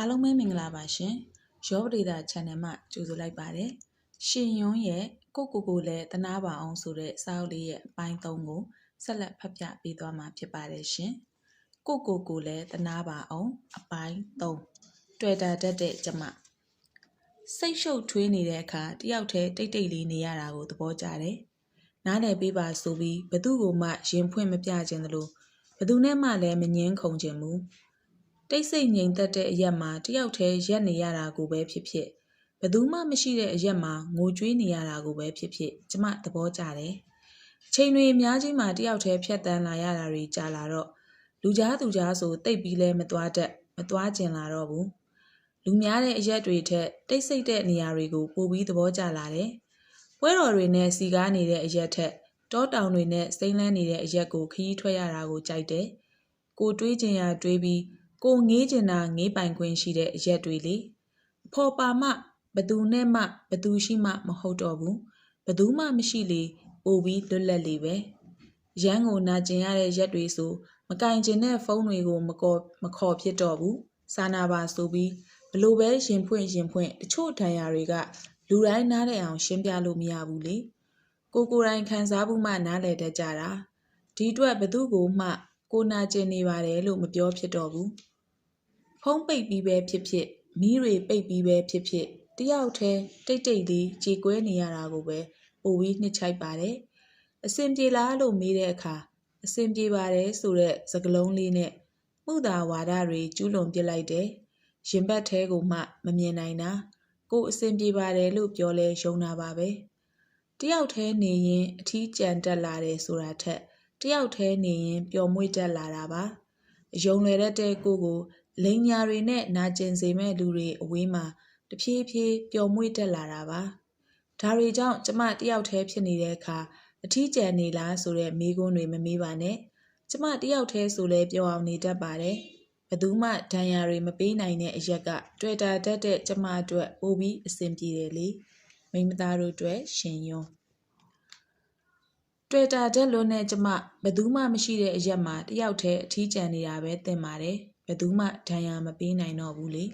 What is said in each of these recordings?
အားလုံးပဲမင်္ဂလာပါရှင်ရောပဒေတာ channel မှာကြိုဆိုလိုက်ပါတယ်ရှင်ယွန်းရဲ့ကိုကိုကိုလည်းတနာပါအောင်ဆိုတဲ့စာအုပ်လေးရဲ့အပိုင်း3ကိုဆက်လက်ဖတ်ပြပေးသွားမှာဖြစ်ပါတယ်ရှင်ကိုကိုကိုလည်းတနာပါအောင်အပိုင်း3တွေ့တာတက်တဲ့ကျမစိတ်ရှုပ်ထွေးနေတဲ့အခါတယောက်တည်းတိတ်တိတ်လေးနေရတာကိုသဘောကျတယ်နားလည်ပေးပါဆိုပြီးဘသူ့ကိုမှရင်ဖွင့်မပြခြင်းသလိုဘသူနဲ့မှလည်းမငင်းခုန်ခြင်းမူ တိတ်ဆိတ်ငြိမ်သက်တဲ့အရက်မှာတယောက်တည်းရက်နေရတာကိုပဲဖြစ်ဖြစ်ဘသူမှမရှိတဲ့အရက်မှာငိုကြွေးနေရတာကိုပဲဖြစ်ဖြစ်ကျမသဘောကျတယ်အချိန်တွေအများကြီးမှာတယောက်တည်းဖြတ်တန်းလာရတာတွေကြာလာတော့လူကြားသူကြားဆိုတိတ်ပြီးလဲမသွားတတ်မသွားကျင်လာတော့ဘူးလူများတဲ့အရက်တွေထက်တိတ်ဆိတ်တဲ့နေရာတွေကိုပိုပြီးသဘောကျလာတယ်ပွဲတော်တွေနဲ့စီကားနေတဲ့အရက်ထက်တောတောင်တွေနဲ့စိမ့်လန်းနေတဲ့အရက်ကိုခရီးထွက်ရတာကိုကြိုက်တယ်ကိုတွေးကျင်ရတွေးပြီး ကိုငေးကျင်တာငေးပိုင်ခွင့်ရှိတဲ့အရက်တွေလေအဖော်ပါမှဘသူနဲ့မှဘသူရှိမှမဟုတ်တော့ဘူးဘသူမှမရှိလေပို့ပြီးလွတ်လပ်လေပဲရန်ကိုနာကျင်ရတဲ့ရက်တွေဆိုမကင်ကျင်တဲ့ဖုန်းတွေကိုမကောမခေါ်ဖြစ်တော့ဘူးစာနာပါဆိုပြီးဘလို့ပဲရင်ဖွင့်ရင်ဖွင့်တချို့ဒဏ်ရာတွေကလူတိုင်းနားတဲ့အောင်ရှင်းပြလို့မရဘူးလေကိုကိုယ်တိုင်ခံစားမှုမှနားလည်တတ်ကြတာဒီအတွက်ဘသူကိုမှကိုနာကျင်နေပါတယ်လို့မပြောဖြစ်တော့ဘူး ဖုံးပိတ်ပြီးပဲဖြစ်ဖြစ်မီးတွေပိတ်ပြီးပဲဖြစ်ဖြစ်တယောက်တည်းတိတ်တိတ်လေးကြေကွဲနေရတာကိုပဲပိုပြီးနှစ်ချိုက်ပါတယ်အစင်ပြေလားလို့မေးတဲ့အခါအစင်ပြေပါတယ်ဆိုတဲ့စကားလုံးလေးနဲ့မှုသာဝါဒတွေကျူးလွန်ပစ်လိုက်တယ်ရင်ဘတ်သေးကိုမှမမြင်နိုင်တာကိုအစင်ပြေပါတယ်လို့ပြောလဲယုံတာပါပဲတယောက်တည်းနေရင်အထီးကျန်တက်လာတယ်ဆိုတာထက်တယောက်တည်းနေရင်ပျော်မွေ့တက်လာတာပါအယုံလွယ်တဲ့ကိုကို လိန်ညာတွေနဲ့နာကျင်စေမဲ့လူတွေအဝေးမှာတဖြည်းဖြည်းပျော်မွေ့တက်လာတာပါဒါတွေကြောင့်ကျမတယောက်တည်းဖြစ်နေတဲ့အခါအထီးကျန်နေလားဆိုတဲ့မိကွန်းတွေမမေးပါနဲ့ကျမတယောက်တည်းဆိုလဲပြောအောင်နေတတ်ပါတယ်ဘသူမှဒဏ်ရာတွေမပေးနိုင်တဲ့အရက်ကတွေ့တာတတ်တဲ့ကျမအတွက်ပိုပြီးအဆင်ပြေတယ်လေမိမသားတို့အတွက်ရှင်ယွန်းတွေ့တာတက်လွန်းတဲ့ကျမဘသူမှမရှိတဲ့အရက်မှာတယောက်တည်းအထီးကျန်နေတာပဲသင်ပါတယ် ဘသူမှဒဏ်ရာမပေးနိုင်တော့ဘူးလေ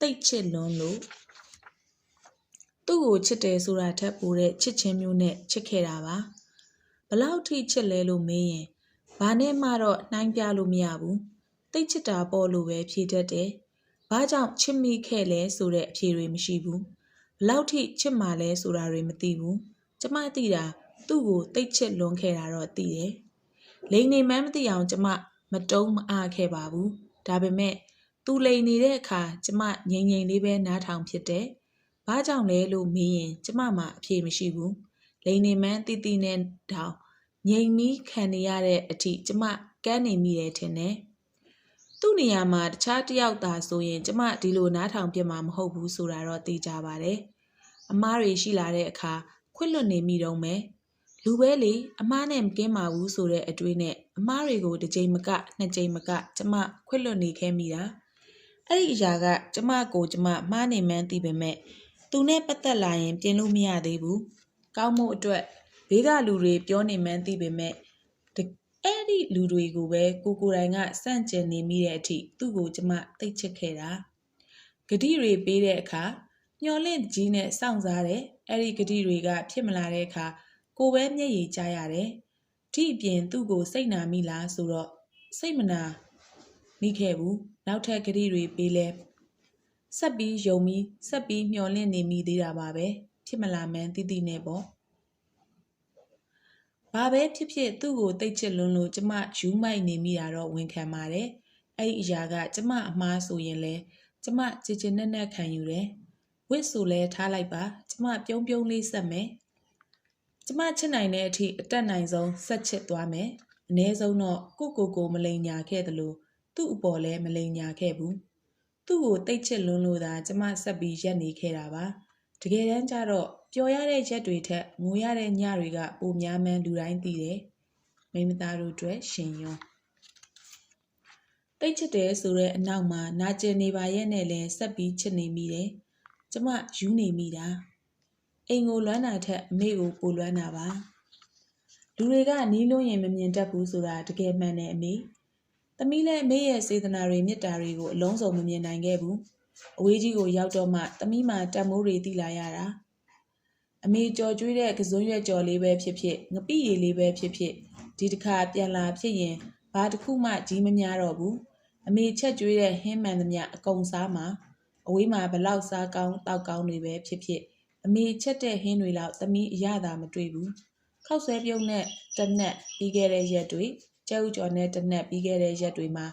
တိတ်ချစ်လွန်းလို့သူ့ကိုချစ်တယ်ဆိုတာထက်ပိုတဲ့ချစ်ချင်းမျိုးနဲ့ချစ်ခဲ့တာပါဘလောက်ထိချစ်လဲလို့မေးရင်ဘာနဲ့မှတော့နှိုင်းပြလို့မရဘူးတိတ်ချစ်တာပေါ့လို့ပဲဖြေတတ်တယ်ဘာကြောင့်ချစ်မိခဲ့လဲဆိုတဲ့အဖြေတွေမရှိဘူးဘလောက်ထိချစ်မှလဲဆိုတာတွေမသိဘူးကျမသိတာသူ့ကိုတိတ်ချစ်လွန်ခဲ့တာတော့သိတယ်လိန်နေမှန်းမသိအောင်ကျမ မတုံးမအားခဲ့ပါဘူးဒါပေမဲ့သူလိန်နေတဲ့အခါကျမငြိမ်ငြိမ်လေးပဲနားထောင်ဖြစ်တယ်ဘာကြောင့်လဲလို့မေးရင်ကျမမှအဖြေမရှိဘူးလိန်နေမှန်းတီးတီးနဲ့တောင်ငြိမ်မီးခံနေရတဲ့အထိကျမကန်းနေမိတယ်ထင်တယ်သူ့နေရာမှာတခြားတယောက်သာဆိုရင် ကျမဒီလိုနားထောင်ပြမှာမဟုတ်ဘူးဆိုတာတော့သိကြပါတယ်အမားတွေရှိလာတဲ့အခါခွင့်လွတ်နေမိတော့မယ်လူပဲလေအမားနဲ့မကင်းပါဘူးဆိုတဲ့အတွေးနဲ့ အမားတွေကိုတစ်ကြိမ်မကနှစ်ကြိမ်မက ကျမခွင့်လွတ်နေခဲ့မိတာအဲ့ဒီအရာက ကျမကိုကျမမှားနေမှန်းသိပေမဲ့သူနဲ့ပတ်သက်လာရင်ပြင်လို့မရသေးဘူးကောင်းမှုအတွက်ဘေးကလူတွေပြောနေမှန်းသိပေမဲ့အဲ့ဒီလူတွေကိုပဲကိုကိုတိုင်ကစန့်ကျင်နေမိတဲ့အထိသူ့ကိုကျမသိချစ်ခဲ့တာဂတိတွေပေးတဲ့အခါမျောလင့်ကြီးနဲ့စောင့်စားတယ်အဲ့ဒီဂတိတွေက ဖြစ်မလာတဲ့အခါကိုပဲမျက်ရည်ကျရတယ် ဒီအပြင်သူ့ကိုစိတ်နာမိလားဆိုတော့စိတ်မနာမိခဲ့ဘူးနောက်ထပ်ဂတိတွေပေးလဲဆက်ပြီးယုံပြီးဆက်ပြီးမျောလင့်နေမိသေးတာပါပဲဖြစ်မလာမှန်းသိသိနဲ့ပေါ့ဘာပဲဖြစ်ဖြစ်သူ့ကိုတိတ်ချစ်လွန်းလို့ကျမယူမိုက်နေမိတာတော့ဝန်ခံပါတယ်အဲ့ဒီအရာကကျမအမားဆိုရင်လဲကျမချစ်ချင်နဲ့နဲ့ခံယူတယ်ဝစ်ဆိုလဲထားလိုက်ပါကျမပြုံးပြုံးလေးဆက်မယ် ကျမချစ်နိုင်တဲ့အထိအတက်နိုင်ဆုံးဆက်ချစ်သွားမယ်အ ਨੇ ဆုံးတော့ကိုကိုကိုမလိန်ညာခဲ့တယ်လို့သူ့အပေါ်လဲမလိန်ညာခဲ့ဘူးသူ့ကိုတိတ်ချစ်လွန်းလို့သာကျမဆက်ပြီးရက်နေခဲ့တာပါတကယ်တမ်းကျတော့ပျော်ရတဲ့ရက်တွေထက်ငိုရတဲ့ညတွေကပိုများမှန်းလူတိုင်းသိတယ်မိမသားတို့အတွက်ရှင်ယွန်းတိတ်ချစ်တယ်ဆိုတဲ့အနောက်မှာနာကျင်နေပါရဲ့နဲ့လဲဆက်ပြီးချစ်နေမိတယ်ကျမယူနေမိတာ အိမ်ကိုလွမ်းတာထက်အမေကိုပိုလွမ်းတာပါလူတွေကနီးလို့ရင်မမြင်တတ်ဘူးဆိုတာတကယ်မှန်တယ်အမေသမီးလည်းအမေရဲ့စေတနာတွေမေတ္တာတွေကိုအလုံးစုံမမြင်နိုင်ခဲ့ဘူးအဝေးကြီးကိုရောက်တော့မှသမီးမှတတ်မိုးတွေသိလာရတာအမေကြော်ကျွေးတဲ့ကစွန်းရွက်ကြော်လေးပဲဖြစ်ဖြစ်ငပိရည်လေးပဲဖြစ်ဖြစ်ဒီတစ်ခါပြန်လာဖြစ်ရင်ဘာတစ်ခုမှကြီးမများတော့ဘူးအမေချက်ကျွေးတဲ့ဟင်းမှန်သမျှအကုန်စားမှာအဝေးမှာဘလောက်စားကောင်းတောက်ကောင်းတွေပဲဖြစ်ဖြစ် အမေချက်တဲ့ဟင်းတွေလောက်သမီးအရသာမတွေ့ဘူးခောက်ဆွဲပြုံးနဲ့တနက်ပြီးခဲ့တဲ့ရက်တွေကျဲဥကျော်နဲ့တနက်ပြီးခဲ့တဲ့ရက်တွေမှာ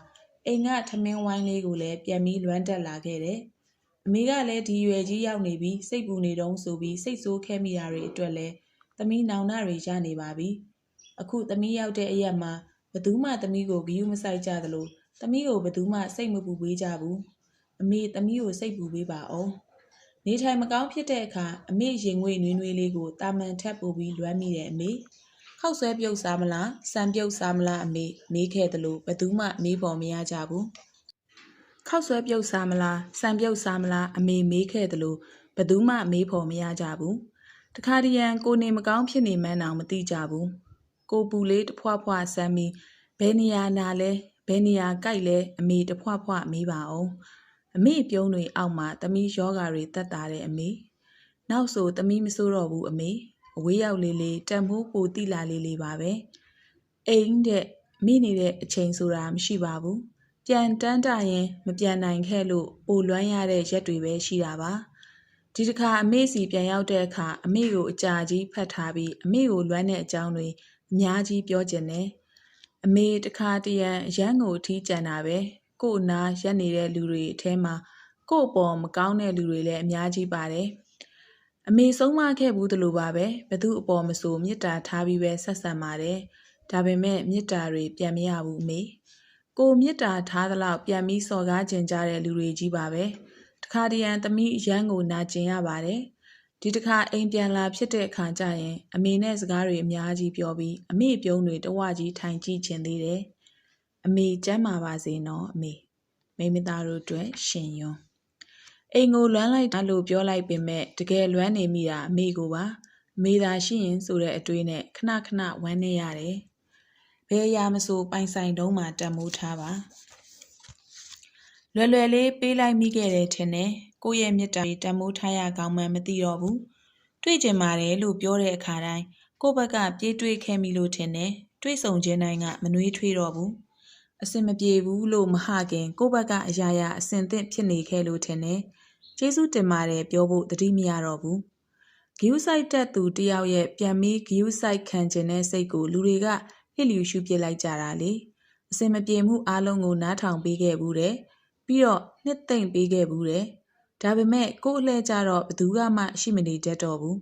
အိမ်ကထမင်းဝိုင်းလေးကိုလည်းပြန်ပြီးလွမ်းတက်လာခဲ့တယ်အမေကလည်းဒီရွယ်ကြီးရောက်နေပြီးစိတ်ပူနေတုံးဆိုပြီးစိတ်ဆိုးခဲမိတာတွေအတွက်လည်းသမီးနောင်နာတွေရနေပါပြီအခုသမီးရောက်တဲ့အရက်မှာဘသူမှသမီးကိုဂယုမဆိုင်ကြသလိုသမီးကိုဘသူမှစိတ်မပူပေးကြဘူးအမေသမီးကိုစိတ်ပူပေးပါအောင် နေထိုင်မကောင်းဖြစ်တဲ့အခါအမေရင်ငွေနွေးနွေးလေးကိုတာမန်ထက်ပို့ပြီးလွမ်းမိတယ်အမေခောက်ဆွဲပြုတ်စားမလားစံပြုတ်စားမလားအမေမေးခဲ့တယ်လို့ဘသူမှမေးပေါ်မရကြဘူးခောက်ဆွဲပြုတ်စားမလားစံပြုတ်စားမလားအမေမေးခဲ့တယ်လို့ဘယ်သူမှမေးဖို့မရကြဘူးတခါတရံကိုနေမကောင်းဖြစ်နေမှန်းတောင်မသိကြဘူးကိုပူလေးတဖွားဖွားဆမ်းပြီးဘယ်နေရာနာလဲဘယ်နေရာကြိုက်လဲအမေတဖွားဖွားမေးပါအောင် အမေပြုံးတွေအောက်မှာသမီးယောဂါတွေတက်တာတဲ့အမေနောက်ဆိုသမီးမစိုးတော့ဘူးအမေအဝေးရောက်လေးလေးတန်ဖိုးပိုတိလာလေးလေးပါပဲအိမ်တဲ့မိနေတဲ့အချိန်ဆိုတာမရှိပါဘူးပြန်တန်းတရင်မပြန်နိုင်ခဲ့လို့ပိုလွမ်းရတဲ့ရက်တွေပဲရှိတာပါဒီတစ်ခါအမေစီပြန်ရောက်တဲ့အခါအမေကိုအကြာကြီးဖတ်ထားပြီးအမေကိုလွမ်းတဲ့အကြောင်းတွေအများကြီးပြောကျင်တယ်အမေတခါတရံရမ်းကိုထီးကြံတာပဲ ကို့နာရက်နေတဲ့လူတွေအထဲမှာကို့ပေါ်မကောင်းတဲ့လူတွေလည်းအများကြီးပါတယ်အမေဆုံးမခဲ့ဘူးတလို့ပါပဲဘသူအပေါ်မဆိုမေတ္တာထားပြီးပဲဆက်ဆံပါတယ်ဒါပေမဲ့မေတ္တာတွေပြန်မရဘူးအမေကိုမေတ္တာထားသလောက်ပြန်ပြီးစော်ကားကျင်ကြတဲ့လူတွေကြီးပါပဲတခါတရံသမီးအရန်ကိုနာကျင်ရပါတယ်ဒီတခါအိမ်ပြန်လာဖြစ်တဲ့အခါကျရင် အမေနဲ့စကားတွေအများကြီးပြောပြီးအမေပြုံးတွေတဝကြီးထိုင်ကြည့်ချင်သေးတယ် အမေကျမ်းမာပါစေနော်အမေမိမသားတို့အတွက်ရှင်ယွန်းအိမ်ကိုလွမ်းလိုက်တာလို့ပြောလိုက်ပေမဲ့တကယ်လွမ်းနေမိတာအမေကိုပါအမေသာရှိရင်ဆိုတဲ့အတွေးနဲ့ခဏခဏဝမ်းနေရတယ်ဘယ်အရာမဆိုပိုင်ဆိုင်တုံးမှာတန်မိုးထားပါလွယ်လွယ်လေးပေးလိုက်မိခဲ့တယ်ထင်တယ်ကိုယ့်ရဲ့မြတ်တာတန်မိုးထားရကောင်းမှန်းမသိတော့ဘူးတွေ့ကျင်ပါတယ်လို့ပြောတဲ့အခါတိုင်းကိုယ့်ဘက်ကပြေးတွေ့ခဲ့မိလို့ထင်တယ်တွေ့ဆုံခြင်းတိုင်းကမနှွေးထွေးတော့ဘူး အစင်မပြေဘူးလို့မဟခင်ကိုယ့်ဘက်ကအရာရာအစင်သင့်ဖြစ်နေခဲ့လို့ထင်တယ်ကျေးဇူးတင်ပါတယ်ပြောဖို့တတိမရတော့ဘူးဂယူးဆိုင်တက်သူတယောက်ရဲ့ပြန်ပြီးဂယူးဆိုင်ခံခြင်းတဲ့စိတ်ကိုလူတွေကလျစ်လျူရှုပစ်လိုက်ကြတာလေအစင်မပြေမှုအလုံးကိုနားထောင်ပေးခဲ့ဘူးတဲ့ပြီးတော့နှစ်သိမ့်ပေးခဲ့ဘူးတဲ့ဒါပေမဲ့ကို့အလှဲကြတော့ဘသူကမှရှိမနေတတ်တော့ဘူး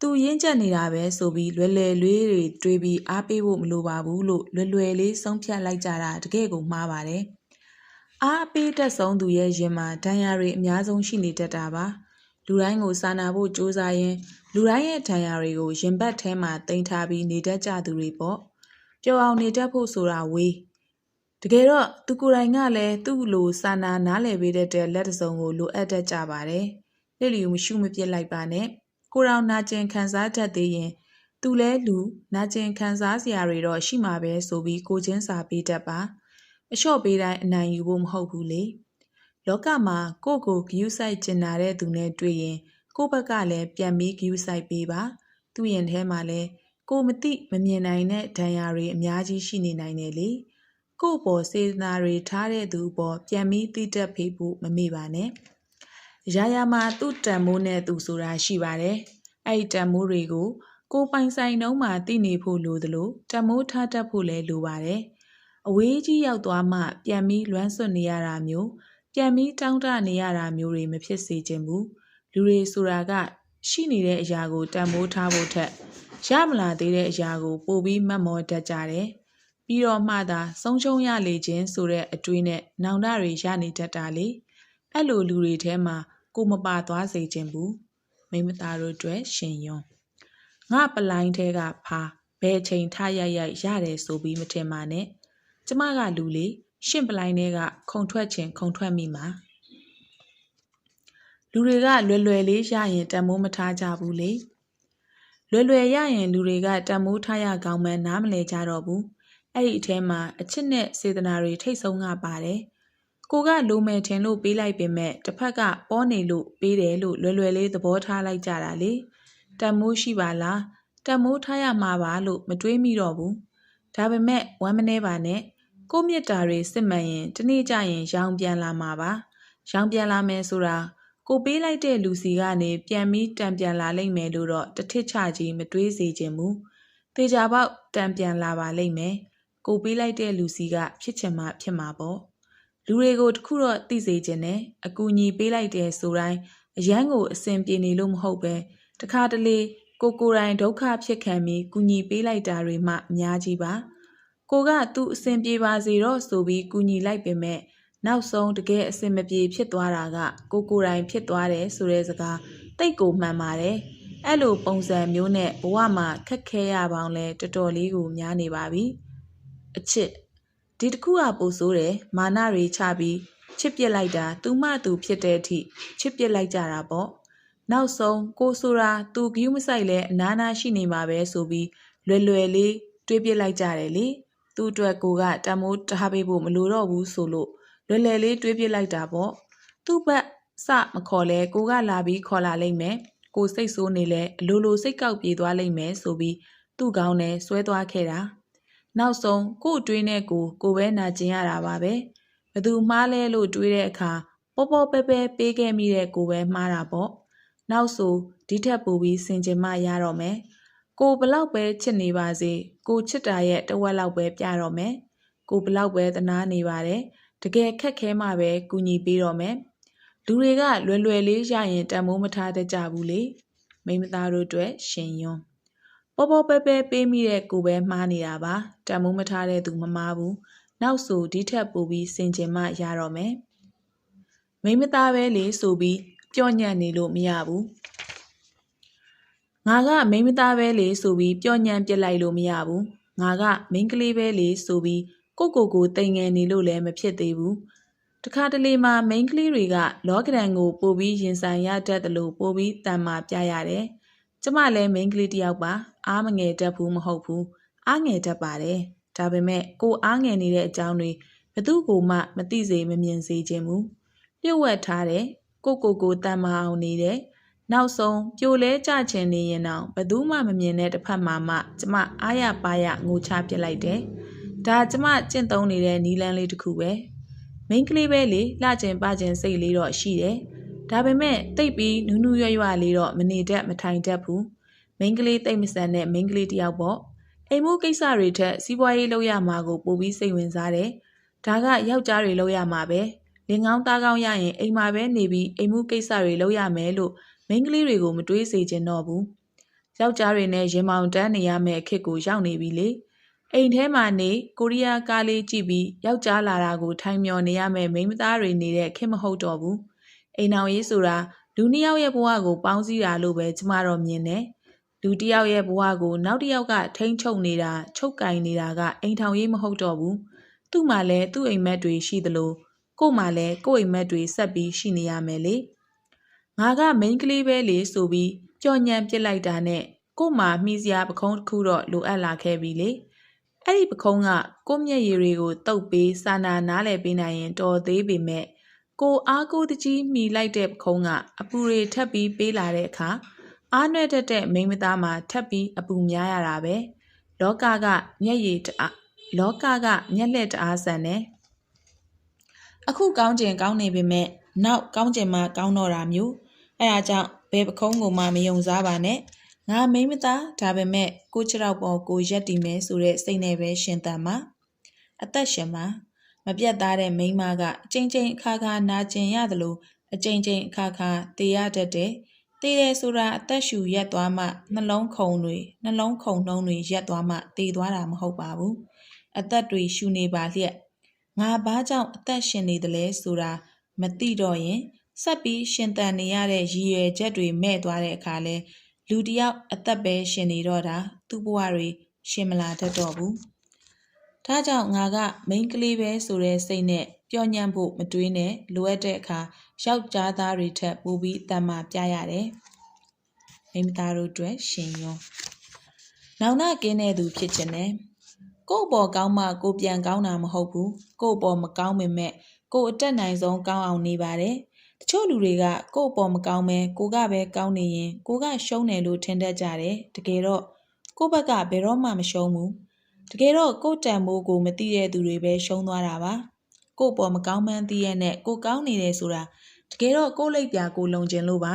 သူရင်းချက်နေတာပဲဆိုပြီးလွယ်လွယ်လေးတွေတွေးပြီးအားပေးဖို့မလိုပါဘူးလို့လွယ်လွယ်လေးဆုံးဖြတ်လိုက်ကြတာတကယ်ကိုမှားပါတယ်အားအပေးတတ်ဆုံးသူရဲ့ရင်မှာဒဏ်ရာတွေအများဆုံးရှိနေတတ်တာပါလူတိုင်းကိုစာနာဖို့ကြိုးစားရင်လူတိုင်းရဲ့ဒဏ်ရာတွေကိုရင်ဘတ်ထဲမှာတင်ထားပြီးနေတတ်ကြသူတွေပေါ့ပျော်အောင်နေတတ်ဖို့ဆိုတာဝေးတကယ်တော့သူကိုယ်တိုင်ကလည်းသူ့လိုစာနာနားလည်ပေးတတ်တဲ့လက်တစုံကိုလိုအပ်တတ်ကြပါတယ်လစ်လျူမရှုမပြစ်လိုက်ပါနဲ့ ကိုရောင်နာကျင်ခံစားတတ်သေးရင် သူလဲလူနာကျင်ခံစားစရာတွေတော့ရှိမှာပဲဆိုပြီးကိုချင်းစာပေးတတ်ပါအလျှော့ပေးတိုင်းအနိုင်ယူဖို့မဟုတ်ဘူးလေလောကမှာကိုယ့်ကိုဂယုစိုက်ကျင်နာတဲ့သူနဲ့တွေ့ရင် ကိုယ့်ဘက်ကလည်းပြန်ပြီးဂယုစိုက်ပေးပါ သူ့ရင်ထဲမှာလည်းကိုမသိမမြင်နိုင်တဲ့ဒဏ်ရာတွေအများကြီးရှိနေနိုင်တယ်လေကိုယ့်ပေါ်စေတနာတွေထားတဲ့သူပေါ်ပြန်ပြီးတိတက်ဖေးဖို့မမေ့ပါနဲ့ ရာရာမှာသူ့တန်မိုးနဲ့သူဆိုတာရှိပါတယ်အဲ့ဒီတန်မိုးတွေကိုကိုယ်ပိုင်ဆိုင်နှုံးမှာသိနေဖို့လိုသလိုတန်မိုးထားတတ်ဖို့လည်းလိုပါတယ်အဝေးကြီးရောက်သွားမှ ပြန်ပြီးလွမ်းဆွတ်နေရတာမျိုးပြန်ပြီးတောင်းတနေရတာမျိုးတွေမဖြစ်စေချင်ဘူးလူတွေဆိုတာက ရှိနေတဲ့အရာကိုတန်ဖိုးထားဖို့ထက်ရမလာသေးတဲ့အရာကို ပိုပြီးမှတ်မောတတ်ကြတယ်ပြီးတော့မှသာဆုံးရှုံးရလေခြင်းဆိုတဲ့အတွေးနဲ့နောင်တတွေရနေတတ်တာလေအဲ့လိုလူတွေထဲမှာ ကိုမပါသွားစေခြင်းဘူးမိမသားတို့အတွက်ရှင်ယွန်းငါပလိုင်းထဲကဖာဘယ်ချိန်ထရရိုက်ရတယ်ဆိုပြီးမထင်ပါနဲ့ကျမကလူလေရှင့်ပလိုင်းတွေကခုံထွက်ခြင်းခုံထွက်မိမှာလူတွေကလွယ်လွယ်လေးရရင်တန်မိုးမထားကြဘူးလေလွယ်လွယ်ရရင်လူတွေကတန်မိုးထားရကောင်းမှန်းနားမလဲကြတော့ဘူးအဲ့ဒီအထဲမှာအချစ်နဲ့စေတနာတွေထိတ်ဆုံးကပါတယ် ကိုကလိုမယ်ထင်လို့ပေးလိုက်ပေမဲ့တစ်ဖက်ကပေါ်နေလို့ပေးတယ်လို့လွယ်လွယ်လေးသဘောထားလိုက်ကြတာလေတန်မိုးရှိပါလားတန်မိုးထားရမှာပါလို့မတွေးမိတော့ဘူးဒါပေမဲ့ဝမ်းမနေပါနဲ့ကိုမြစ်တာတွေစစ်မှန်ရင်တနေ့ကျရင်ရောင်ပြန်လာမှာပါရောင်ပြန်လာမယ်ဆိုတာကိုပေးလိုက်တဲ့လူစီကနေပြန်ပြီးတံပြန်လာလိမ့်မယ်လို့တော့တစ်ထစ်ချကြီးမတွေးစေချင်ဘူးတေချာပေါက်တံပြန်လာပါလိမ့်မယ်ကိုပေးလိုက်တဲ့လူစီကဖြစ်ချင်မှဖြစ်မှာပေါ့ လူတွေကိုတခုတော့သိစေချင်တယ်အကူအညီပေးလိုက်တဲ့ဆိုတိုင်းအရန်ကိုအစင်ပြေနေလို့မဟုတ်ပဲတခါတလေကိုကိုယ်တိုင်ဒုက္ခဖြစ်ခံပြီးကူညီပေးလိုက်တာတွေမှအများကြီးပါကိုကသူ့အစင်ပြေပါစေတော့ဆိုပြီးကူညီလိုက်ပေမဲ့နောက်ဆုံးတကယ်အစင်မပြေဖြစ်သွားတာကကိုကိုယ်တိုင်ဖြစ်သွားတယ်ဆိုတဲ့စကားတိတ်ကိုမှန်ပါတယ်အဲ့လိုပုံစံမျိုးနဲ့ဘဝမှာခက်ခဲရပေါင်းလဲတော်တော်လေးကိုများနေပါပြီအချစ် ဒီတစ်ခုကပိုဆိုးတယ်မာနတွေချပြီးချစ်ပြစ်လိုက်တာသူမှသူဖြစ်တဲ့အထိချစ်ပြစ်လိုက်ကြတာပေါ့နောက်ဆုံးကိုဆိုတာသူဂယူးမဆိုင်လဲအနာနာရှိနေမှာပဲဆိုပြီးလွယ်လွယ်လေးတွေးပြစ်လိုက်ကြတယ်လေသူ့အတွက်ကိုကတမိုးထားပေးဖို့မလိုတော့ဘူးဆိုလို့လွယ်လွယ်လေးတွေးပြစ်လိုက်တာပေါ့သူ့ဘက်စမခေါ်လဲကိုကလာပြီးခေါ်လာလိမ့်မယ်ကိုစိတ်ဆိုးနေလဲအလိုလိုစိတ်ကောက်ပြေးသွားလိမ့်မယ်ဆိုပြီးသူ့ကောင်းနဲ့ဆွဲသွားခဲ့တာ နောက်ဆုံးကို့အတွင်းနဲ့ကိုကိုပဲနာကျင်ရတာပါပဲဘသူမှားလဲလို့တွေးတဲ့အခါပေါ်ပေါ်ပဲပဲပေးခဲ့မိတဲ့ကိုပဲမှားတာပေါ့နောက်ဆိုဒီထက်ပိုပြီးစင်ကြင်မှရတော့မယ်ကိုဘလောက်ပဲချစ်နေပါစေကိုချစ်တာရဲ့တဝက်လောက်ပဲပြတော့မယ်ကိုဘလောက်ပဲသနာနေပါတယ်တကယ်ခက်ခဲမှပဲကူညီပေးတော့မယ်လူတွေကလွယ်လွယ်လေးရရင်တန်မိုးမထားတတ်ကြဘူးလေမိမသားတို့အတွက်ရှင်ယွန်း ပေါ်ပေါ်ပဲပဲပေးမိတဲ့ကိုပဲမှားနေတာပါတန်မိုးမထားတဲ့သူမမှားဘူးနောက်ဆိုဒီထက်ပိုပြီးစင်ကြင်မှရတော့မယ်မိမသားပဲလေဆိုပြီးပြော့ညံ့နေလို့မရဘူးငါကမိမသားပဲလေဆိုပြီးပြော့ညံ့ပြစ်လိုက်လို့မရဘူးငါကမိန်းကလေးပဲလေဆိုပြီးကိုကိုကိုတိမ်ငယ်နေလို့လည်းမဖြစ်သေးဘူးတခါတလေမှာမိန်းကလေးတွေကလောကဒန်ကိုပို့ပြီးရင်ဆိုင်ရတတ်တယ်လို့ပို့ပြီးတန်မာပြရတယ် ကျမလည်းမိန်းကလေးတယောက်ပါအားမငယ်တတ်ဘူးမဟုတ်ဘူးအားငယ်တတ်ပါတယ်ဒါပေမဲ့ကိုအားငယ်နေတဲ့အကြောင်းတွေဘသူ့ကိုမှမသိစေမမြင်စေခြင်းဘူးလျှို့ဝှက်ထားတယ်ကိုကိုကိုတန်မာအောင်နေတယ်နောက်ဆုံးပြိုလဲကြချင်နေရင်တော့ဘသူမှမမြင်တဲ့တစ်ဖက်မှာမှကျမအားရပါရငိုချပြစ်လိုက်တယ်ဒါကျမကျင့်သုံးနေတဲ့နီလန်းလေးတစ်ခုပဲမိန်းကလေးပဲလေလှကျင်ပကျင်စိတ်လေးတော့ရှိတယ် ဒါပေမဲ့တိတ်ပြီးနူးနူးရွရွလေးတော့မနေတတ်မထိုင်တတ်ဘူးမိန်းကလေးတိတ်မဆန်တဲ့မိန်းကလေးတယောက်ပေါ့အိမ်မှုကိစ္စတွေထက်စီးပွားရေးလုပ်ရမှာကိုပိုပြီးစိတ်ဝင်စားတယ်ဒါကယောက်ျားတွေလုပ်ရမှာပဲလင်ကောင်းသားကောင်းရရင်အိမ်မှာပဲနေပြီးအိမ်မှုကိစ္စတွေလုပ်ရမယ်လို့မိန်းကလေးတွေကိုမတွေးစေချင်တော့ဘူးယောက်ျားတွေနဲ့ရင်မောင်တန်းနေရမယ့်အခက်ကိုရောက်နေပြီလေအိမ်ထဲမှာနေကိုရီးယားကားလေးကြည့်ပြီးယောက်ျားလာတာကိုထိုင်မျောနေရမယ့်မိန်းမသားတွေနေတဲ့ခင်မဟုတ်တော့ဘူး အိမ်အောင်ရေးဆိုတာလူနှစ်ယောက်ရဲ့ဘဝကိုပေါင်းစည်းတာလို့ပဲကျမတော့မြင်တယ်လူတစ်ယောက်ရဲ့ဘဝကိုနောက်တစ်ယောက်ကထိန်းချုပ်နေတာချုပ်ကင်နေတာကအိမ်ထောင်ရေးမဟုတ်တော့ဘူးသူ့မှာလည်းသူ့အိမ်မက်တွေရှိသလိုကို့မှာလည်းကို့အိမ်မက်တွေဆက်ပြီးရှိနေရမယ်လေငါကမိန်းကလေးပဲလေဆိုပြီးကြော်ညံပစ်လိုက်တာနဲ့ကို့မှာမှီစရာပခုံးတစ်ခုတော့လိုအပ်လာခဲ့ပြီလေအဲ့ဒီပခုံးကကိုမျက်ရည်တွေကိုတုပ်ပေးစာနာနားလည်ပေးနိုင်ရင်တော်သေးပေမဲ့ ကိုအားကိုတကြီးမှီလိုက်တဲ့ပခုံးကအပူတွေထပ်ပြီးပေးလာတဲ့အခါအားနွဲ့တတ်တဲ့မိန်းမသားမှာထပ်ပြီးအပူများရတာပဲလောကကမျက်ရည်တအားလောကကမျက်လက်တအားဆန်တယ်အခုကောင်းကျင်ကောင်းနေပေမဲ့နောက်ကောင်းကျင်မှကောင်းတော့တာမျိုးအဲဒါကြောင့်ဘယ်ပခုံးကိုမှမယုံစားပါနဲ့ငါမိမသားဒါပေမဲ့ကိုချရောက်ပေါ်ကိုရက်တည်မယ်ဆိုတဲ့စိတ်နဲ့ပဲရှင်သန်မှာအသက်ရှင်မှာ မပြတ်သားတဲ့မိန်းမကအချိန်ချင်းအခါခါနာကျင်ရသလိုအချိန်ချင်းအခါခါတေရတတ်တဲ့တေတယ်ဆိုတာအသက်ရှူရက်သွားမှနှလုံးခုန်တွေနှလုံးခုန်နှုံးတွေရက်သွားမှတေသွားတာမဟုတ်ပါဘူးအသက်တွေရှူနေပါလျက်ငါဘာကြောင့်အသက်ရှင်နေသလဲဆိုတာမသိတော့ရင်ဆက်ပြီးရှင်သန်နေရတဲ့ရည်ရွယ်ချက်တွေမဲ့သွားတဲ့အခါလဲလူတယောက်အသက်ပဲရှင်နေတော့တာသူ့ဘဝတွေရှင်မလာတတ်တော့ဘူး ဒါကြောင့်ငါကမိန်းကလေးပဲဆိုတဲ့စိတ်နဲ့ပျော့ညံ့ဖို့မတွေးနဲ့လိုအပ်တဲ့အခါယောက်ျားသားတွေထက်ပိုပြီးတန်မာပြရတယ်မိန်းမသားတို့အတွက်ရှင်ရောနောင်နာကင်းတဲ့သူဖြစ်ခြင်းနဲ့ကို့အပေါ်ကောင်းမှကိုပြန်ကောင်းတာမဟုတ်ဘူးကို့အပေါ်မကောင်းမင်မဲ့ကိုအတက်နိုင်ဆုံးကောင်းအောင်နေပါတယ်တချို့လူတွေကကို့အပေါ်မကောင်းမဲကိုကပဲကောင်းနေရင်ကိုကရှုံးတယ်လို့ထင်တတ်ကြတယ်တကယ်တော့ကို့ဘက်ကဘယ်တော့မှမရှုံးဘူး တကယ်တော့ကို့တန်မိုးကိုမသိတဲ့သူတွေပဲရှုံးသွားတာပါကို့အပေါ်မကောင်းမှန်းသိရတဲ့ကိုကောင်းနေတယ်ဆိုတာတကယ်တော့ကို့လိပ်ပြာကိုလုံကျင်လို့ပါ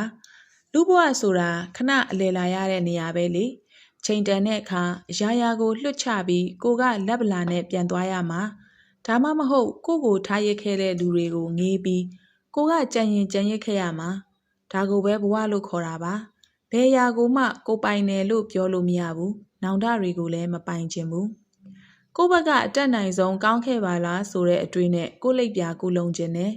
လူဘဝဆိုတာခဏအလေလာရတဲ့နေရာပဲလေချိန်တန်တဲ့အခါရာရာကိုလွတ်ချပြီးကိုကလက်ပလာနဲ့ပြန်သွားရမှာဒါမှမဟုတ်ကိုကိုထားရခဲ့တဲ့လူတွေကိုငေးပြီးကိုကကြံရင်ကြံရခဲ့ရမှာဒါကိုပဲဘဝလို့ခေါ်တာပါဘယ်ရာကိုမှကိုပိုင်တယ်လို့ပြောလို့မရဘူးနောင်တတွေကိုလည်းမပိုင်ခြင်းဘူး ကိုဘက်ကအတက်နိုင်ဆုံးကောင်းခဲ့ပါလားဆိုတဲ့အတွေးနဲ့ကိုလိပ်ပြာကိုလုံခြင်းနဲ့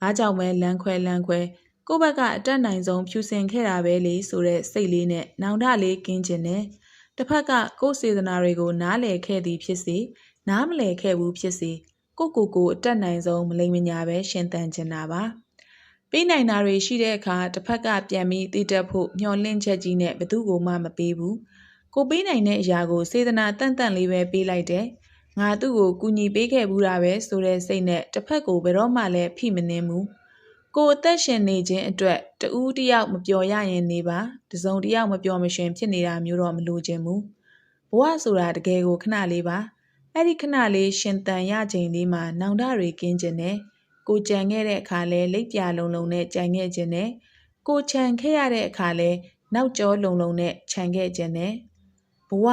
ဘာကြောင့်မဲလမ်းခွဲလမ်းခွဲကိုဘက်ကအတက်နိုင်ဆုံးဖြူစင်ခဲ့တာပဲလေဆိုတဲ့စိတ်လေးနဲ့နောင်တလေးကင်းခြင်းနဲ့တစ်ဖက်ကကိုယ်စေတနာတွေကိုနားလည်ခဲ့သည်ဖြစ်စေနားမလည်ခဲ့ဘူးဖြစ်စေကိုကိုကိုအတက်နိုင်ဆုံးမလိမ်မညာပဲရှင်သန်ကျင်တာပါပေးနိုင်တာတွေရှိတဲ့အခါတစ်ဖက်ကပြန်ပြီးတည်တက်ဖို့မျှော်လင့်ချက်ကြီးနဲ့ဘသူ့ကိုမှမပေးဘူးကိုပေးနိုင်တဲ့အရာကိုစေတနာတန့်တန့်လေးပဲပေးလိုက်တယ် ငါသူ့ကိုကူညီပေးခဲ့ဘူးတာပဲဆိုတဲ့စိတ်နဲ့တစ်ဖက်ကိုဘယ်တော့မှလည်းဖိမနှင်းဘူးကိုအသက်ရှင်နေခြင်းအတွက်တူးတယောက်မပျော်ရရင်နေပါတစုံတယောက်မပျော်မရှင်ဖြစ်နေတာမျိုးတော့မလိုချင်ဘူးဘဝဆိုတာတကယ်ကိုခဏလေးပါအဲ့ဒီခဏလေးရှင်တန်ရချိန်လေးမှာနောင်တတွေကင်းခြင်းနဲ့ကိုကြံခဲ့တဲ့အခါလဲလိပ်ပြလုံလုံနဲ့ကြံခဲ့ခြင်းနဲ့ကိုခြံခဲ့ရတဲ့အခါလဲနောက်ကျောလုံလုံနဲ့ခြံခဲ့ခြင်းနဲ့ဘဝ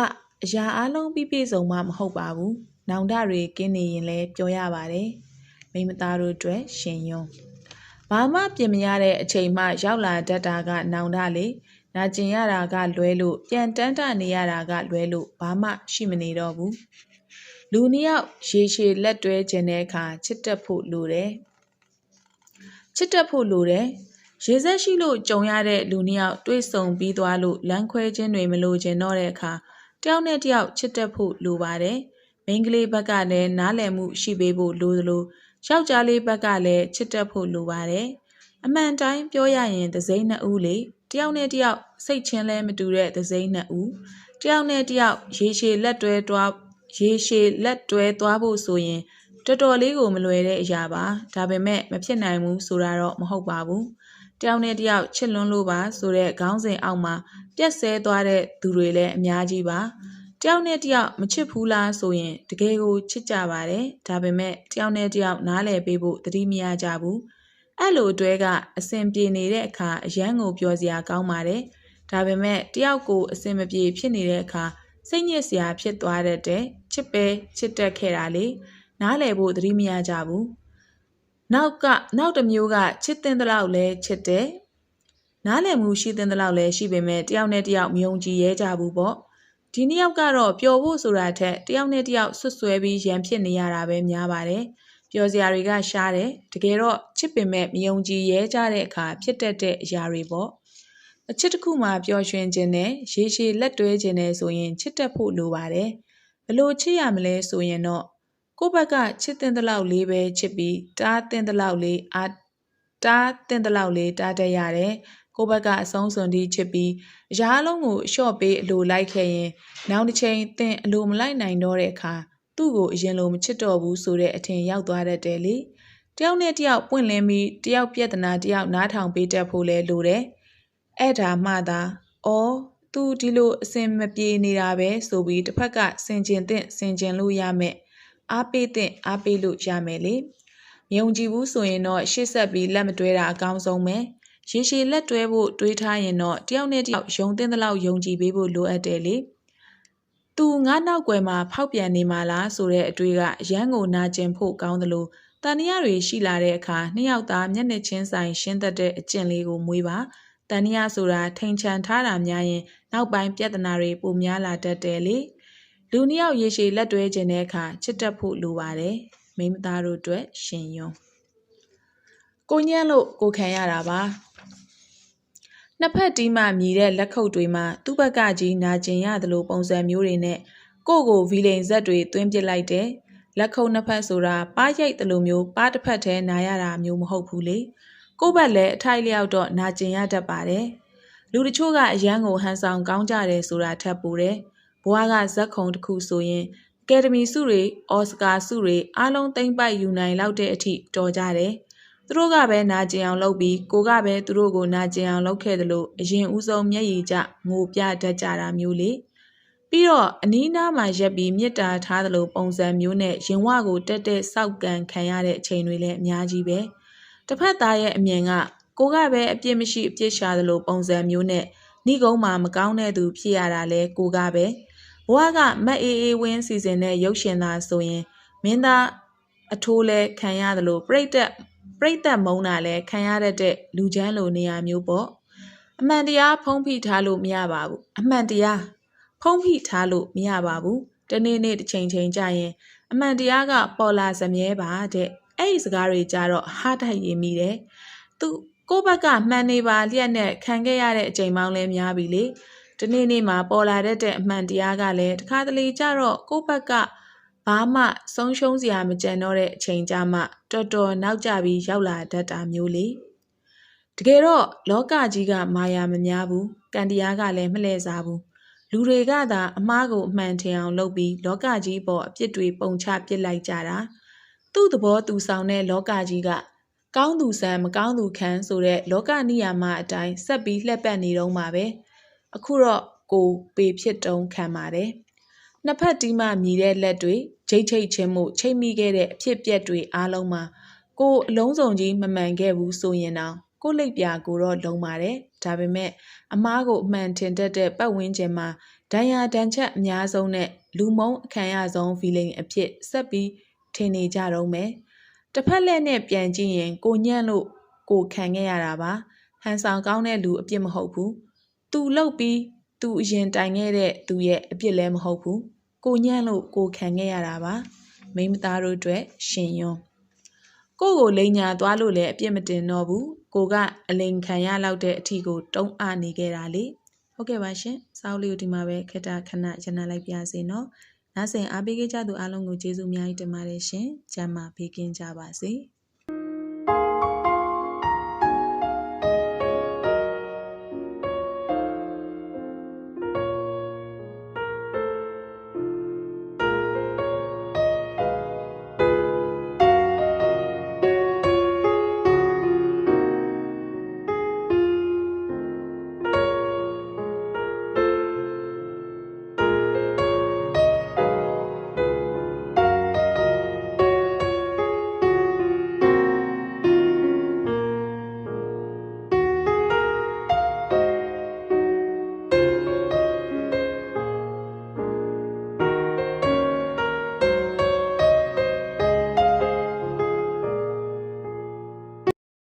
အရာအလုံးပြည့်ပြည့်စုံမှမဟုတ်ပါဘူးနောင်တတွေကင်းနေရင်လဲပျော်ရပါတယ်မိမသားတို့အတွက်ရှင်ယုံဘာမှပြင်မရတဲ့အချိန်မှရောက်လာတတ်တာကနောင်တလေနာကျင်ရတာကလွဲလို့ပြန်တန်းတနေရတာကလွဲလို့ဘာမှရှိမနေတော့ဘူးလူနှစ်ယောက်ရေရှည်လက်တွဲခြင်းတဲ့အခါချစ်တက်ဖို့လိုတယ်ချစ်တက်ဖို့လိုတယ်ရေဆက်ရှိလို့ကြုံရတဲ့လူနှစ်ယောက်တွေ့ဆုံပြီးသွားလို့လမ်းခွဲခြင်းတွေမလိုချင်တော့တဲ့အခါတ ယောက်နဲ့တယောက်ချစ်တက်ဖို့လိုပါတယ်မိန်းကလေးဘက်ကလည်းနားလည်မှုရှိပေးဖို့လိုသလိုယောက်ျားလေးဘက်ကလည်းချစ်တက်ဖို့လိုပါတယ်အမှန်တိုင်းပြောရရင်သစိမ့်နှစ်ဦးလေတယောက်နဲ့တယောက်စိတ်ချင်းလဲမတူတဲ့သစိမ့်နှစ်ဦးတယောက်နဲ့တယောက်ရေရှည်လက်တွဲတွားရေရှည်လက်တွဲသွားဖို့ဆိုရင်တော်တော်လေးကိုမလွယ်တဲ့အရာပါဒါပေမဲ့မဖြစ်နိုင်ဘူးဆိုတာတော့မဟုတ်ပါဘူး တယောက်နဲ့တယောက်ချစ်လွန်းလို့ပါဆိုတဲ့ခေါင်းစဉ်အောက်မှာပြက်ဆဲသွားတဲ့သူတွေလည်းအများကြီးပါတယောက်နဲ့တယောက်မချစ်ဘူးလားဆိုရင်တကယ်ကိုချစ်ကြပါတယ်ဒါပေမဲ့တယောက်နဲ့တယောက်နားလည်ပေးဖို့တတိမရကြဘူးအဲ့လိုအတွဲကအဆင်ပြေနေတဲ့အခါအရန်ကိုပြောစရာကောင်းပါတယ်ဒါပေမဲ့တယောက်ကိုအဆင်မပြေဖြစ်နေတဲ့အခါစိတ်ညစ်စရာဖြစ်သွားတဲ့တဲ့ချစ်ပဲချစ်တက်ခဲ့တာလေနားလည်ဖို့သတိမရကြဘူး နောက်ကနောက်တစ်မျိုးကချစ်တင်တဲ့လောက်လဲချစ်တယ်နားလည်မှုရှိတဲ့လောက်လဲရှိပေမဲ့တယောက်နဲ့တယောက်မယုံကြည်ရဲကြဘူးပေါ့ဒီနှစ်ယောက်ကတော့ပျော်ဖို့ဆိုတာထက်တယောက်နဲ့တယောက်ဆွတ်ဆွဲပြီးရန်ဖြစ်နေရတာပဲများပါတယ်ပျော်စရာတွေကရှားတယ်တကယ်တော့ချစ်ပင်မဲ့မယုံကြည်ရဲကြတဲ့အခါဖြစ်တတ်တဲ့အရာတွေပေါ့အချစ်တစ်ခုမှပျော်ရွှင်ခြင်းနဲ့ရေရှည်လက်တွဲခြင်းနဲ့ဆိုရင်ချစ်တတ်ဖို့လိုပါတယ်ဘလို့ချစ်ရမလဲဆိုရင်တော့ ကိုယ့်ဘက်ကချစ်တဲ့လောက်လေးပဲချစ်ပြီးတားတဲ့လောက်လေးအားတားတဲ့လောက်လေးတားတတ်ရတယ်ကိုယ့်ဘက်ကအဆုံးစွန်ဒီချစ်ပြီးအရာလုံးကိုအလျှော့ပေးအလိုလိုက်ခဲ့ရင်နောက်တစ်ချိန်သင်အလိုမလိုက်နိုင်တော့တဲ့အခါသူ့ကိုအရင်လိုမချစ်တော့ဘူးဆိုတဲ့အထင်ရောက်သွားတတ်တယ်လေတယောက်နဲ့တယောက်ပွင့်လင်းပြီးတယောက်ပြဿနာတယောက်နားထောင်ပေးတတ်ဖို့လဲလိုတယ်အဲ့ဒါမှသာအော်သူဒီလိုအစင်မပြေနေတာပဲဆိုပြီးတစ်ဖက်ကစင်ကျင်တဲ့စင်ကျင်လို့ရမယ် အားပေးတဲ့အားပေးလို့ရမယ်လေမယုံကြည်ဘူးဆိုရင်တော့ရှေ့ဆက်ပြီးလက်မတွဲတာအကောင်းဆုံးပဲရေရှည်လက်တွဲဖို့တွေးထားရင်တော့တယောက်နဲ့တယောက်ယုံတဲ့လောက်ယုံကြည်ပေးဖို့လိုအပ်တယ်လေသူငါနောက်ွယ်မှာဖောက်ပြန်နေမှာလားဆိုတဲ့အတွေးကအရန်ကိုနာကျင်ဖို့ကောင်းတယ်လို့တန်တရားတွေရှိလာတဲ့အခါနှစ်ယောက်သားမျက်နှာချင်းဆိုင်ရှင်းသက်တဲ့အကျင့်လေးကိုမွေးပါတန်တရားဆိုတာထိန်ချန်ထားတာများရင် နောက်ပိုင်းပြဿနာတွေပိုများလာတတ်တယ်လေ လူနှစ်ယောက်ရေရှည်လက်တွဲခြင်းတဲ့အခါချစ်တတ်ဖို့လိုပါတယ်မိမသားတို့အတွက်ရှင်ယုံကိုညံ့လို့ကိုခံရတာပါနှစ်ဖက်တီးမှမြည်တဲ့လက်ခုပ်တွေမှာသူ့ဘက်ကကြီးနာကျင်ရတယ်လို့ပုံစံမျိုးတွေနဲ့ကိုကိုဗီလိန်ဇက်တွေသွင်းပစ်လိုက်တယ်လက်ခုပ်နှစ်ဖက်ဆိုတာပါးရိုက်တယ်လို့မျိုးပါးတစ်ဖက်တည်းနာရတာမျိုးမဟုတ်ဘူးလေကိုဘက်လည်းအထိုက်လျောက်တော့နာကျင်ရတတ်ပါတယ်လူတချို့ကအရန်ကိုဟန်ဆောင်ကောင်းကြတယ်ဆိုတာထပ်ပူတယ် ဘွားကဇက်ခုံတစ်ခုဆိုရင်ကယ်ဒမီဆုတွေအော်စကာဆုတွေအားလုံးသိမ့်ပိုက်ယူနိုင်လောက်တဲ့အထိတော်ကြတယ်သူတို့ကပဲနာကျင်အောင်လုပ်ပြီးကိုကပဲသူတို့ကိုနာကျင်အောင်လုပ်ခဲ့တယ်လို့အရင်ဦးဆုံးမျက်ရည်ကျငိုပြတတ်ကြတာမျိုးလေပြီးတော့အနီးနားမှာရက်ပြီးမြစ်တာထားတယ်လို့ပုံစံမျိုးနဲ့ရင်ဝကိုတက်တက်စောက်ကန်ခံရတဲ့အချိန်တွေလည်းအများကြီးပဲတစ်ဖက်သားရဲ့အမြင်ကကိုကပဲအပြစ်မရှိအပြစ်ရှာတယ်လို့ပုံစံမျိုးနဲ့ဏိကုံးမှာမကောင်းတဲ့သူဖြစ်ရတာလဲကိုကပဲ ဘဝကမတ်အေးအေးဝင်းစီစဉ်တဲ့ရုပ်ရှင်သားဆိုရင်မင်းသားအထိုးလဲခံရတယ်လို့ပြိတ်သက်ပြိတ်သက်မုန်းတာလဲခံရတတ်တဲ့လူချမ်းလိုနေရာမျိုးပေါ့အမှန်တရားဖုံးဖိထားလို့မရပါဘူးအမှန်တရားဖုံးဖိထားလို့မရပါဘူးတနေ့နေ့တစ်ချိန်ချိန်ကြာရင် အမှန်တရားကပေါ်လာစမြဲပါတဲ့အဲ့ဒီစကားတွေကြတော့ဟားတိုက်ရင်မိတယ်သူကိုယ့်ဘက်ကမှန်နေပါလျက်နဲ့ခံခဲ့ရတဲ့အချိန်ပေါင်းလဲများပြီလေ ဒီနေ့နေ့မှာပေါ်လာတတ်တဲ့အမှန်တရားကလည်းတခါတလေကြတော့ကိုယ့်ဘက်ကဘာမှဆုံးရှုံးစရာမကြံတော့တဲ့အချိန်ကြမှတော်တော်နောက်ကျပြီးရောက်လာတတ်တာမျိုးလေတကယ်တော့လောကကြီးကမာယာမများဘူးကံတရားကလည်းမလှည့်စားဘူးလူတွေကသာအမားကိုအမှန်ထင်အောင်လုပ်ပြီးလောကကြီးပေါ်အပြစ်တွေပုံချပစ်လိုက်ကြတာသူ့သဘောသူဆောင်တဲ့လောကကြီးကကောင်းသူဆန်မကောင်းသူခံဆိုတဲ့လောကနိယာမအတိုင်းဆက်ပြီးလှက်ပတ်နေတော့မှာပဲ အခုတော့ကိုပေဖြစ်တုံးခံပါတယ်နှစ်ဖက်တီးမှမြည်တဲ့လက်တွေဂျိတ်ချိတ်ချင်းမှုချိတ်မိခဲ့တဲ့အဖြစ်ပြက်တွေအားလုံးမှာကိုအလုံးစုံကြီးမမှန်ခဲ့ဘူးဆိုရင်တော့ကိုလိပ်ပြာကိုတော့လုံးပါတယ်ဒါပေမဲ့အမားကိုအမှန်တင်တတ်တဲ့ပတ်ဝန်းကျင်မှာဒဏ်ရာဒဏ်ချက်အများဆုံးနဲ့လူမုံအခမ်းရဆုံး feeling အဖြစ်ဆက်ပြီးထင်နေကြတော့မယ်တစ်ဖက်လက်နဲ့ပြန်ကြည့်ရင်ကိုညံ့လို့ကိုခံခဲ့ရတာပါဟန်ဆောင်ကောင်းတဲ့လူအပြစ်မဟုတ်ဘူး သူလှုပ်ပြီးသူအရင်တိုင်ခဲ့တဲ့သူရဲ့အပြစ်လည်းမဟုတ်ဘူးကိုညံ့လို့ကိုခံခဲ့ရတာပါမိမသားတို့အတွက်ရှင်ယွန်းကိုကိုလိန်ညာသွားလို့လည်းအပြစ်မတင်တော့ဘူးကိုကအလိန်ခံရလောက်တဲ့အထီကိုတုံးအနေခဲ့တာလေဟုတ်ကဲ့ပါရှင်စောက်လေးကိုဒီမှာပဲခက်တာခဏရနာလိုက်ပြစေနော်နားဆင်အားပေးကြသူအားလုံးကိုကျေးဇူးအများကြီးတင်ပါတယ်ရှင်ကျမ်းမာပေးကင်းကြပါစေ။